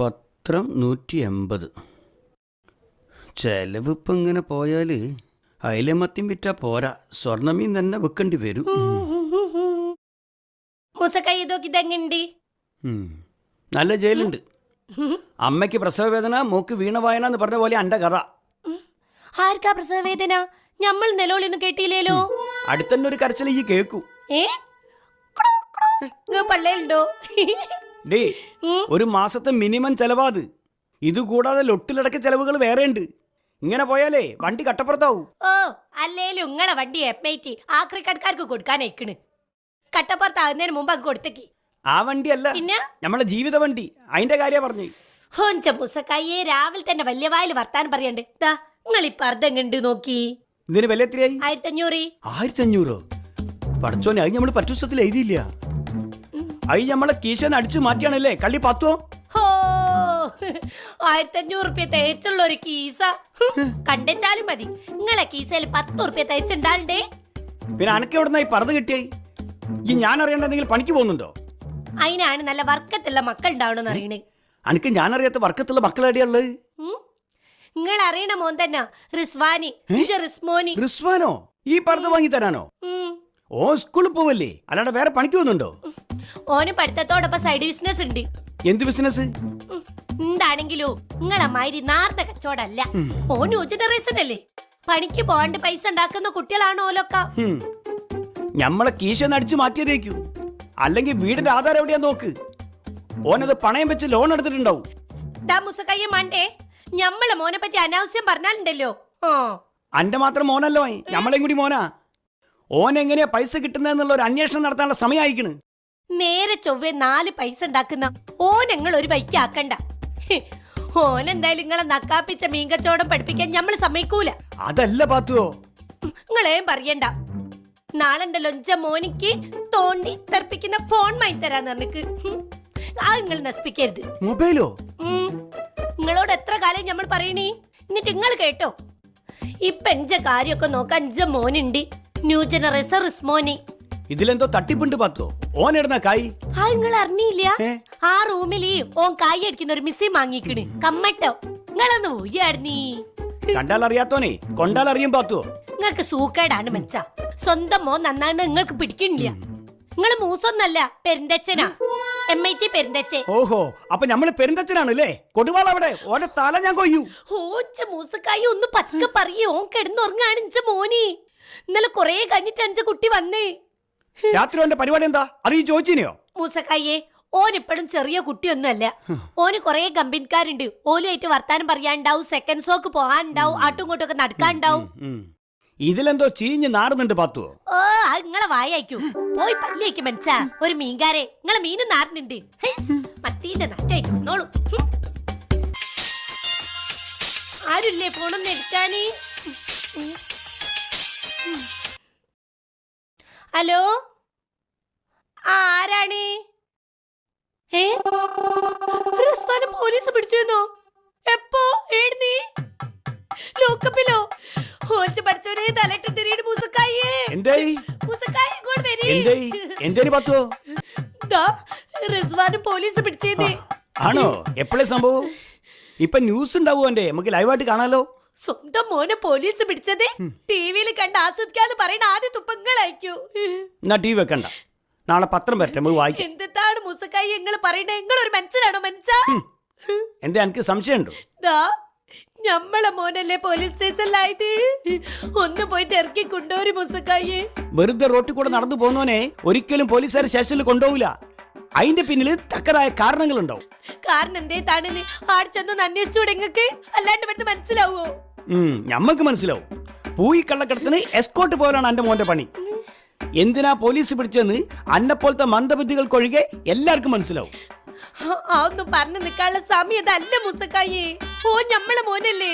പത്രം നൂറ്റി എൺപത് ചെലവിപ്പം ഇങ്ങനെ പോയാൽ അയിലമത്തിയും വിറ്റാ പോരാ. സ്വർണമീൻ തന്നെ വെക്കേണ്ടി വരും. മുസക്കൈ ഇതൊക്കെ ഇതെങ്ങണ്ട് ഉം. നല്ല ജയിലുണ്ട്. അമ്മയ്ക്ക് പ്രസവവേദന മൂക്ക് വീണവായന എന്ന് പറഞ്ഞ പോലെ എന്റെ കഥ. ആർക്കാ പ്രസവവേദന? ഞമ്മൾ നിലവിളൊന്നും കേട്ടില്ലേലോ അടുത്തന്നെ ഒരു കരച്ചിൽ ഈ കേക്കൂ. ഏ? പള്ളയുണ്ടോ ഡേ ഒരു മാസത്തെ മിനിമം ചെലവാത് ഇത് കൂടാതെ ലൊട്ടിലടക്ക ചെലവുകൾ വേറെ ഉണ്ട് ഇങ്ങനെ പോയാലേ വണ്ടി കട്ടപ്പുറത്താവും. ഓ അല്ലേലും ഉങ്ങളെ വണ്ടി എഫ് ഐ ടി ആക്രിക്കടക്കാർക്ക് കൊടുക്കാൻ അയക്കണ്. കട്ടപ്പുറത്താകുന്നതിന് മുമ്പ് അങ്ങ് കൊടുത്തേക്ക്. ആ വണ്ടിയല്ല പിന്നെ? നമ്മളെ ജീവിത വണ്ടി. അതിന്റെ കാര്യ പറഞ്ഞു. ഹോഞ്ച മുസക്കയ്യെ രാവിലെ തന്നെ വലിയ വായിൽ വർത്താനം പറയണ്ട്. ദാ നിങ്ങൾ ഈ പർദ്ദങ്ങണ്ട് നോക്കി. ഇതിന് വില എത്രയായി? ആയിരത്തി അഞ്ഞൂറ് ആയിരത്തി അഞ്ഞൂറോ പടച്ചോനെ അത് നമ്മൾ പറ്റുസത്തിൽ എഴുതിയില്ല. അത് നമ്മളെ കീശന്ന് അടിച്ചു മാറ്റിയാണല്ലേ? കള്ളി പത്തോ ഹോ ആയിരത്തി അഞ്ഞൂറ് റുപ്യ തേച്ചുള്ള ഒരു കീസ. കണ്ടെച്ചാലും മതി. നിങ്ങളെ കീസയിൽ പത്ത് റുപ്യ തേച്ചുണ്ടാണ്ടേ പിന്നെ അനക്ക് എവിടുന്ന ഈ പറത് കിട്ടിയായി ഈ ഞാൻ അറിയണ്ടെങ്കിൽ എന്തെങ്കിലും പണിക്ക് പോകുന്നുണ്ടോ? അതിനാണ് നല്ല വർക്കത്തുള്ള മക്കൾ ഉണ്ടാവണമെന്ന് അറിയണേ. അനക്ക് ഞാൻ അറിയാത്ത വർക്കത്തുള്ള മക്കളെടിയുള്ളത് നിങ്ങൾ അറിയണ മോൻ തന്നെ. റിസ്വാനി റിസ്മോനി. റിസ്വാനോ? ഈ പറത് വാങ്ങി തരാനോ ഓ സ്കൂളിൽ പോവല്ലേ? അല്ലാണ്ട് വേറെ പണിക്ക് പോകുന്നുണ്ടോ? ഓന് പഠിത്തത്തോടൊപ്പം സൈഡ് ബിസിനസ് ഉണ്ട്. എന്ത് ബിസിനസ്. എന്താണെങ്കിലോ നിങ്ങളെ മാതിരി നാർന്ന കച്ചവടല്ല ഓ ന്യൂ ജനറേഷൻ അല്ലേ? പണിക്ക് പോകാണ്ട് പൈസ ഉണ്ടാക്കുന്ന കുട്ടികളാണോ ഓലൊക്ക. ഹും. ഞമ്മളെ കീശന്ന് അടിച്ചു മാറ്റിയതേക്കൂ. അല്ലെങ്കിൽ വീടിന്റെ ആധാരം എവിടെയാ നോക്ക്? ഓനത് പണയം വെച്ച് ലോൺ എടുത്തിട്ടുണ്ടാവും. മുസക്കയ്യ മണ്ടേ ഞമ്മളെ മോനെ പറ്റി അനാവശ്യം പറഞ്ഞാലുണ്ടല്ലോ. ഓ അന്റെ മാത്രം മോനല്ലോ ഞമ്മളെയും കൂടി മോനാ. ഓൻ എങ്ങനെയാ പൈസ കിട്ടുന്നതെന്നുള്ള ഒരു അന്വേഷണം നടത്താനുള്ള സമയമായിക്കണ് നേരെ ചൊവ്വെ നാല് പൈസ ഉണ്ടാക്കുന്ന ഓ ഞങ്ങൾ ഒരു ബൈക്ക് ആക്കണ്ട ഓൻ ഓനെന്തായാലും നിങ്ങളെ നക്കാപ്പിച്ച മീൻകച്ചവടം പഠിപ്പിക്കാൻ ഞമ്മൾ സമ്മതിക്കൂല. അതല്ല പാത്തുവോ? നിങ്ങളേം പറയണ്ട. നാളെന്റെ ലൊഞ്ച മോനിക്ക് തോണ്ടി തെറിപ്പിക്കുന്ന ഫോൺ മൈ തരാന്ന് പറഞ്ഞിക്ക്. ആ നിങ്ങൾ നശിപ്പിക്കരുത്. മൊബൈലോ? നിങ്ങളോട് എത്ര കാലം നമ്മൾ പറയണേ? എന്നിട്ട് നിങ്ങൾ കേട്ടോ. ഇപ്പൊ എന്റെ കാര്യമൊക്കെ നോക്കാൻ മോനുണ്ട്. ന്യൂ ജനറേഷൻ റിസ്മോനി. ഇതിലെന്തോ തട്ടിപ്പുണ്ട് പത്തോ. ഓൻ ഇടുന്ന കായ്? ആ നിങ്ങൾ അറിഞ്ഞില്ല? ഏ? ആ റൂമിൽ ഓൻ കായ് അടിക്കുന്ന ഒരു മിസ്സി വാങ്ങിക്കണ് കമ്മട്ടോ. നിങ്ങളൊന്ന് പോയായിരുന്നീ കണ്ടാൽ അറിയാത്തോനെ കൊണ്ടാൽ അറിയും പാത്തോ. നിങ്ങൾക്ക് സൂക്കേടാണ് മെച്ച. സ്വന്തം മോൻ നന്നാണ് നിങ്ങൾക്ക് പിടിക്കണില്ല. നിങ്ങൾ മൂസൊന്നല്ല പെരുന്തച്ഛനാ എം ഐ ടി പെരുന്തച്ഛൻ ഓഹോ അപ്പൊ നമ്മൾ പെരുന്തച്ഛനാണല്ലേ കൊടുവാൾ അവിടെ ഓന്റെ തല ഞാൻ കൊയ്യൂ. ഓച്ച മൂസക്കായി ഒന്ന് പതുക്കെ പറയേ. ഓൻ കിടന്നുറങ്ങാണ് ഇഞ്ച മോനി. ഇന്നലെ കൊറേ കഴിഞ്ഞിട്ട് അഞ്ച കുട്ടി വന്നേ. രാത്രി ഓന്റെ പരിപാടി എന്താ? അത് ഈ ചോദിച്ചിനെയോ മൂസക്കായെ ഓൻ ഇപ്പോഴും ചെറിയ കുട്ടിയൊന്നുമല്ല. ഓന് കൊറേ കമ്പനിക്കാരുണ്ട് ഓലുമായിട്ട് വർത്താനം പറയാനുണ്ടാവും സെക്കൻഡ് ഷോക്ക് പോകാനുണ്ടാവും ആട്ടും ഇങ്ങോട്ടും ഒക്കെ നടക്കാനുണ്ടാവും. ഇതിലെന്തോ ചീഞ്ഞ് നാടുന്നുണ്ട് പത്തു. ഓ അത് നിങ്ങളെ വായക്കും പോയി പല്ലിയേക്ക് മനസ്സാ ഒരു മീൻകാരെ നിങ്ങളെ മീനും നാടുന്നുണ്ട് ഹൈസ്, മത്തീന്റെ ഹും. ആരുല്ലേ ഫോണൊന്ന് എടുക്കാനേ? ഹലോ? ആരാണ്? ഏ? റിസ്വാനെ പോലീസ് പിടിച്ചെന്നോ എപ്പോ? എഴുന്നീ ലോക്കപ്പിലോ? ഓച്ച പഠിച്ചോനെ തലയിട്ട് തിരിയുടെ മൂസക്കായേ എന്തേയ്? മൂസക്കായ ഇങ്ങോട്ട് വരീ. എന്തേയ്? എന്തേന് പാത്തുവോ? ദാ റിസ്വാന് പോലീസ് പിടിച്ചേന്ന്. ആണോ? എപ്പോഴേ സംഭവം? ഇപ്പൊ ന്യൂസ് ഉണ്ടാവോ എന്റെ നമുക്ക് ലൈവായിട്ട് കാണാലോ. സ്വന്തം മോനെ പോലീസ് പിടിച്ചത്? ടിവിയിൽ കണ്ട് ആസ്വദിക്കാന്ന് പറയുന്ന ആദ്യ തുപ്പങ്ങളയക്കൂ എന്നാ ടി വെക്കണ്ട. നാളെ പത്രം വരട്ടെ നമുക്ക് വായിക്കാം. എന്താണ് മുസക്കായി നിങ്ങൾ പറയുന്നത്? നിങ്ങൾ ഒരു മനസ്സിലാണോ മനസ്സാ എന്റെ എനിക്ക് സംശയമുണ്ടോ? ഞമ്മളെ മോനല്ലേ പോലീസ് സ്റ്റേഷനിലായത്? ഒന്ന് പോയിട്ട് ഇറക്കി കൊണ്ടുപോരു മുസക്കായി വെറുതെ റോട്ടിൽ കൂടെ നടന്നു പോകുന്നവനെ ഒരിക്കലും പോലീസുകാർ സ്റ്റേഷനിൽ കൊണ്ടുപോകില്ല അതിന്റെ പിന്നിൽ തക്കതായ കാരണങ്ങളുണ്ടാവും. കാരണം എന്തേ താണെന്ന് ആട് ചെന്നൊന്ന് അന്വേഷിച്ചൂടെ ഇങ്ങക്ക്? അല്ലാണ്ട് പെട്ടെന്ന് മനസ്സിലാവോ? ഞമ്മക്ക് മനസ്സിലാവും. പൂയി കള്ളക്കടത്തിന് എസ്കോട്ട് പോലാണ് എന്റെ മോന്റെ പണി. എന്തിനാ പോലീസ് പിടിച്ചെന്ന് അന്നെപ്പോലത്തെ മന്ദബുദ്ധികൾക്കൊഴികെ എല്ലാവർക്കും മനസ്സിലാവും. അതൊന്നും പറഞ്ഞു നിൽക്കാനുള്ള സമയം അതല്ല മുസക്കായി. ഓ ഞമ്മളെ മോനല്ലേ?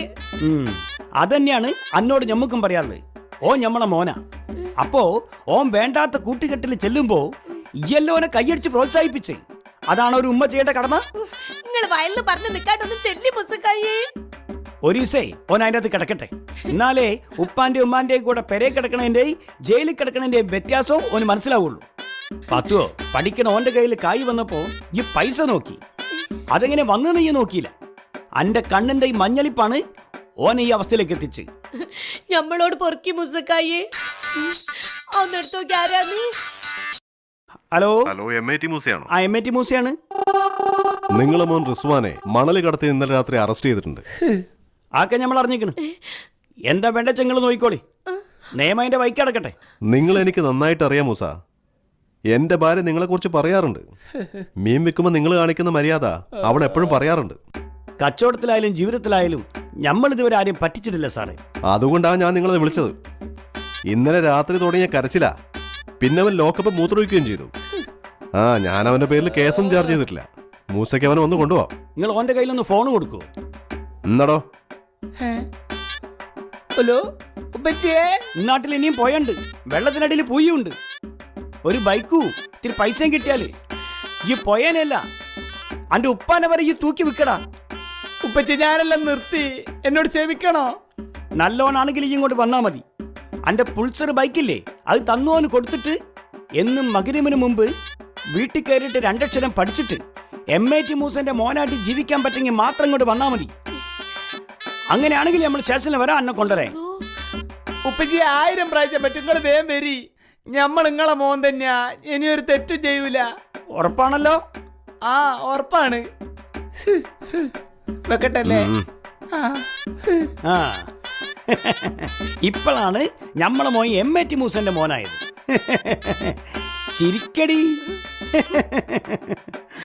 അതന്നെയാണ് അന്നോട് ഞമ്മക്കും പറയാറുള്ളത് ഓ ഞമ്മളെ മോന. അപ്പോ ഓൻ വേണ്ടാത്ത കൂട്ടുകെട്ടിൽ ചെല്ലുമ്പോ ഇയല്ലോനെ കൈയടിച്ച് പ്രോത്സാഹിപ്പിച്ചേ. അതാണ് ഒരു ഉമ്മ ചെയ്യേണ്ട കടമ. നിങ്ങൾ വയലിൽ പറഞ്ഞു നിൽക്കാട്ടൊന്ന് ചെല്ലി മുസക്കായി ഒരീസേ ഓൻ അതിന്റെ അകത്ത് കിടക്കട്ടെ. എന്നാലേ ഉപ്പാന്റെ ഉമ്മാന്റെയും കൂടെ പെരെ കിടക്കണേന്റെ ജയിലിൽ കിടക്കണേന്റെ വ്യത്യാസവും ഓന് മനസ്സിലാവുള്ളൂ. പത്തുവോ പഠിക്കണ ഓന്റെ കയ്യിൽ കായ് വന്നപ്പോ ഈ പൈസ നോക്കി. അതെങ്ങനെ വന്നു നീ നോക്കിയില്ല? അന്റെ കണ്ണിന്റെ ഈ മഞ്ഞളിപ്പാണ് ഓനെ ഈ അവസ്ഥയിലേക്ക് എത്തിച്ച്. ഞമ്മളോട് പൊറുക്കി മുസക്കായി ആരാ നീ? Hello? Hello M I T മൂസയാണോ ആ എം എ ടി മൂസയാണ് നിങ്ങളെ മോൻ റിസ്വാനെ മണൽ കടത്തി ഇന്നലെ രാത്രി അറസ്റ്റ് ചെയ്തിട്ടുണ്ട്. ആക്കെ നമ്മൾ അറിഞ്ഞിക്കണ് എന്താ വേണ്ട ചെങ്ങൾ നോക്കിക്കോളി. നിയമം അതിന്റെ വൈക്ക് അടക്കട്ടെ നിങ്ങൾ എനിക്ക് നന്നായിട്ട് അറിയാം മൂസ. എന്റെ ഭാര്യ നിങ്ങളെക്കുറിച്ച് പറയാറുണ്ട്. മീൻ വിൽക്കുമ്പോൾ നിങ്ങൾ കാണിക്കുന്ന മര്യാദ അവൾ എപ്പോഴും പറയാറുണ്ട്. കച്ചവടത്തിലായാലും ജീവിതത്തിലായാലും നമ്മൾ ഇതുവരെ ആരെയും പറ്റിച്ചിട്ടില്ല സാറേ. അതുകൊണ്ടാണ് ഞാൻ നിങ്ങളെ വിളിച്ചത്. ഇന്നലെ രാത്രി തുടങ്ങിയ കരച്ചില. പിന്നെ അവൻ ലോക്കപ്പ് മൂത്രമൊഴിക്കുകയും ചെയ്തു. ആ ഞാൻ അവന്റെ പേരിൽ കേസും ചാർജ് ചെയ്തിട്ടില്ല. മൂസയ്ക്ക് അവനെ ഒന്ന് കൊണ്ടുപോകാം നിങ്ങൾ ഓന്റെ കയ്യിലൊന്ന് ഫോൺ കൊടുക്കൂ. എന്നടോ ഹലോ ഉപ്പച്ചേ ഇന്നാട്ടിൽ ഇനിയും പോയണ്ട് വെള്ളത്തിനടിയിൽ പൂയുണ്ട്. ഒരു ബൈക്കൂ ഇത്തിരി പൈസയും കിട്ടിയാൽ. ഈ പൊയനല്ല അന്റെ ഉപ്പാനെ വരെ ഈ തൂക്കി വിൽക്കടാ. ഉപ്പച്ചി ഞാനെല്ലാം നിർത്തി. എന്നോട് ക്ഷമിക്കണോ? നല്ലോണാണെങ്കിൽ ഇങ്ങോട്ട് വന്നാ മതി. അന്റെ പുൾസർ ബൈക്കില്ലേ? അത് തന്നോന് കൊടുത്തിട്ട് എന്നും മകരമിന് മുമ്പ് വീട്ടിൽ കയറിയിട്ട് രണ്ടക്ഷരം പഠിച്ചിട്ട് എം എ ടി മൂസന്റെ മോനായിട്ട് ജീവിക്കാൻ പറ്റുമെങ്കിൽ മാത്രം ഇങ്ങോട്ട് വന്നാ മതി. അങ്ങനെയാണെങ്കിൽ നമ്മൾ സ്റ്റേഷനിൽ വരാൻ അന്നെ കൊണ്ടുവരേ ഉപ്പജി ആയിരം പ്രാവശ്യം പറ്റും. നിങ്ങൾ വേഗം വരി. ഞമ്മൾ നിങ്ങളെ മോൻ തന്നെയാ. ഇനി ഒരു തെറ്റ് ചെയ്യൂല. ഉറപ്പാണല്ലോ? ആ ഉറപ്പാണ്. വെക്കട്ടല്ലേ ആ ആ. ഇപ്പോഴാണ് നമ്മളെ മോൻ എം എ ടി മൂസന്റെ മോനായത്. ചിരിക്കടി